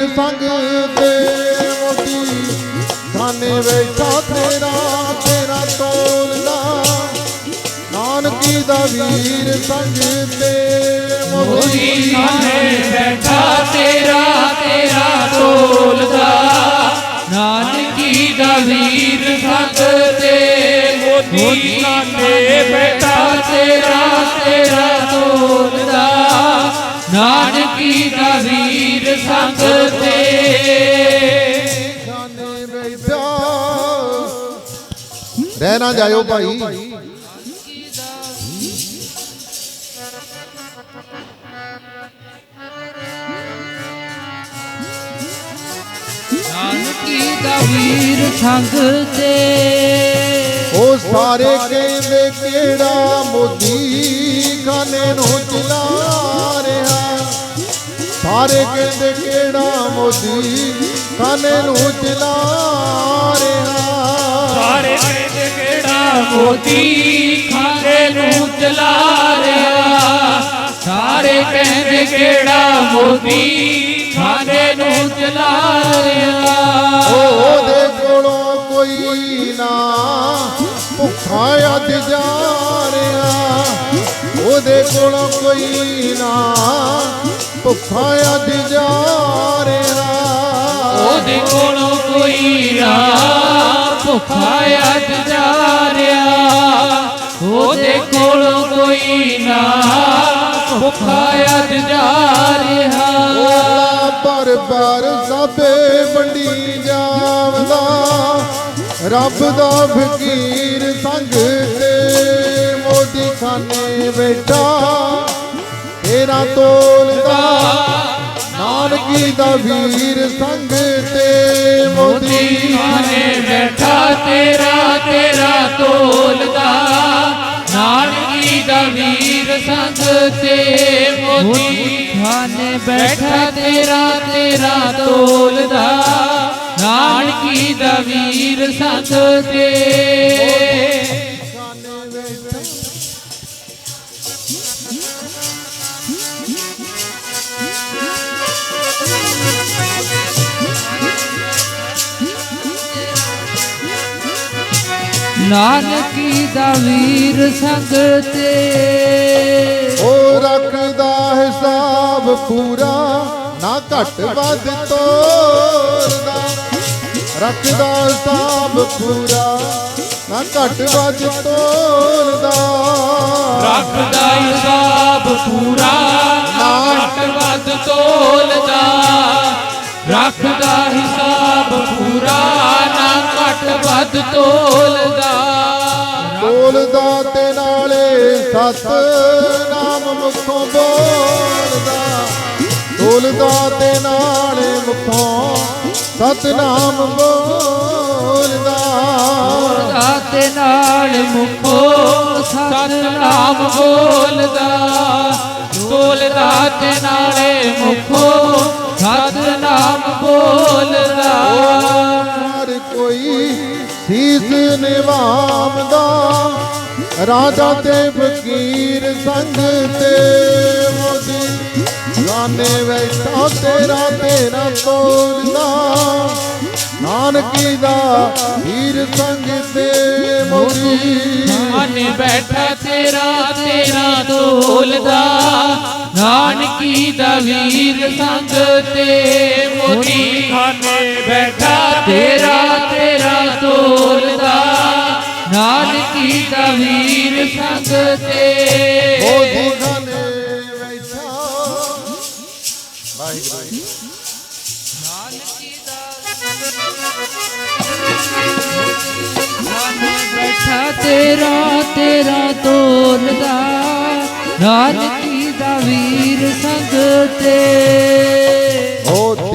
ਸੰਗ ਦੇ ਮੋਤੀ ਖਾਨੇ ਬੈਠਾ ਤੇਰਾ ਤੇਰਾ ਤੋਲਦਾ ਨਾਨਕੀ ਦਾ ਵੀਰ ਸੰਗ ਤੇ ਮੋਦੀ ਮੋਤੀ ਖਾਨੇ ਬੈਠਾ ਤੇਰਾ ਤੇਰਾ ਤੋਲਦਾ ਨਾਨਕੀ ਦਾ ਵੀਰ ਸੰਗ ਤੇ ਮੋਦੀ ਖਾਨੇ ਬੈਠਾ ਤੇਰਾ ਤੇਰਾ ਤੋਲਦਾ ਨਾਨਕੀ ਦਾ ਵੀਰ ਸੰਗ ਤੇ ਖਾਨੇ ਬੈਠਾ ਰਹਿ ਨਾ ਜਾਇਓ ਭਾਈ। ਨਾਨਕੀ ਦਾ ਵੀਰ ਸੰਗ ਤੇ ਉਹ ਸਾਰੇ ਕਹਿੰਦੇ ਕਿਹੜਾ ਮੋਦੀ ਖਾਨੇ ਨੂੰ ਚਲਾ। ਸਾਰੇ ਕਹਿੰਦੇ ਕਿਹੜਾ ਮੋਦੀ? ਖਾਨੇ ਨੂੰ ਚਲਾ ਰਿਹਾ ਸਾਰੇ ਕਹਿੰਦੇ ਕਿਹੜਾ ਮੋਦੀ? ਖਾਨੇ ਨੂੰ ਚਲਾ ਰਿਹਾ ਸਾਰੇ ਕਹਿੰਦੇ ਕਿਹੜਾ ਮੋਦੀ? ਖਾਨੇ ਨੂੰ ਚਲਾ ਰਿਹਾ ਉਹਦੇ ਕੋਲੋਂ ਕੋਈ ਨਾ ਭੁੱਖਾ ਉਹਦੇ ਕੋਲੋਂ ਕੋਈ ਨਾ। ਭੁੱਖਾ ਅੱਜ ਜਾ ਰਿਹਾ ਉਹਦੇ ਕੋਲੋਂ ਕੋਈ ਨਾ। ਭੁੱਖਾ ਅੱਜ ਜਾ ਰਿਹਾ ਉਹਦੇ ਕੋਲੋਂ ਕੋਈ ਨਾ। ਭੁੱਖਾ ਅੱਜ ਜਾ ਰਿਹਾ ਉਹਦਾ ਪਰ ਪਰ ਸਭੇ ਵੰਡੀ ਜਾਵਦਾ। ਰੱਬ ਦਾ ਫਕੀਰ ਸੰਗ ਤੇ ਮੋਦੀ ਖਾਨੇ ਬੈਠਾ ਤੇਰਾ ਤੋਲਦਾ। ਨਾਨਕੀ ਦਾ ਵੀਰ ਸੰਗ ਤੇ ਮੋਦੀ। ਖਾਨੇ ਬੈਠਾ ਤੇਰਾ ਤੇਰਾ ਤੋਲਦਾ। ਨਾਨਕੀ ਦਾ ਵੀਰ ਸੰਗ ਤੇ ਮੋਦੀ। ਖਾਨੇ ਬੈਠਾ ਤੇਰਾ ਤੇਰਾ ਤੋਲਦਾ। ਨਾਨਕੀ ਦਾ ਵੀਰ ਸੰਗ ਤੇ ਨਾਨਕੀ ਦਾ ਵੀਰ ਸੰਗ ਤੇ। ਉਹ ਰੱਖਦਾ ਹਿਸਾਬ ਪੂਰਾ ਨਾ ਘਟ ਵੱਧ ਤੋਰਦਾ ਰੱਖਦਾ ਹਿਸਾਬ ਪੂਰਾ ਨਾ ਘਟ ਵੱਧ ਤੋਰਦਾ ਰੱਖਦਾ ਹਿਸਾਬ ਪੂਰਾ ਨਾ ਘਟ ਵੱਧ ਤੋਲਦਾ ਰੱਖਦਾ ਹਿਸਾਬ ਪੂਰਾ ਨਾ ਘਟ ਵੱਧ ਤੋਲਦਾ ਬੋਲਦਾ ਤੇ ਨਾਲੇ ਸਤ ਨਾਮ ਮੁਖੋਂ ਬੋਲਦਾ ਬੋਲਦਾ ਤੇ ਨਾਲੇ ਮੁਖੋਂ ਸਤ ਨਾਮ ਬੋਲਦਾ ਬੋਲਦਾ ਤੇ ਨਾਲ ਮੁਖੋ ਸਤ ਨਾਮ ਬੋਲਦਾ ਬੋਲਦਾ ਤੇ ਨਾਲੇ ਸੀਸ ਨਿਵਾਮਦਾ ਰਾਜਾ ਤੇ ਫਕੀਰ ਸੰਗ ਤੇ ਮੋਦੀ ਗਾਨੇ ਬੈਠਾ ਤੇਰਾ ਤੇਰਾ ਤੋਲਦਾ ਨਾਨਕੀ ਦਾ ਵੀਰ ਸੰਗ ਤੇ ਮੋਦੀ ਮਨ ਬੈਠਾ ਤੇਰਾ ਤੇਰਾ ਤੋਲਦਾ ਨਾਨਕੀ ਦਾ ਵੀਰ ਸੰਗ ਤੇ ਮੋਦੀ ਖਾਨੇ ਬੈਠਾ ਤੇਰਾ ਤੇਰਾ ਤੋਲਦਾ ਨਾਨਕੀ ਦਾ ਵੀਰ ਸੰਗ ਤੇ। ਵਾਹਿਗੁਰੂ। ਨਾਨਕੀ ਦਾ ਬੈਠਾ ਤੇਰਾ ਤੇਰਾ ਤੋਲਦਾ ਨਾਨਕੀ ਦਾ ਵੀਰ ਸੰਗ ਤੇ।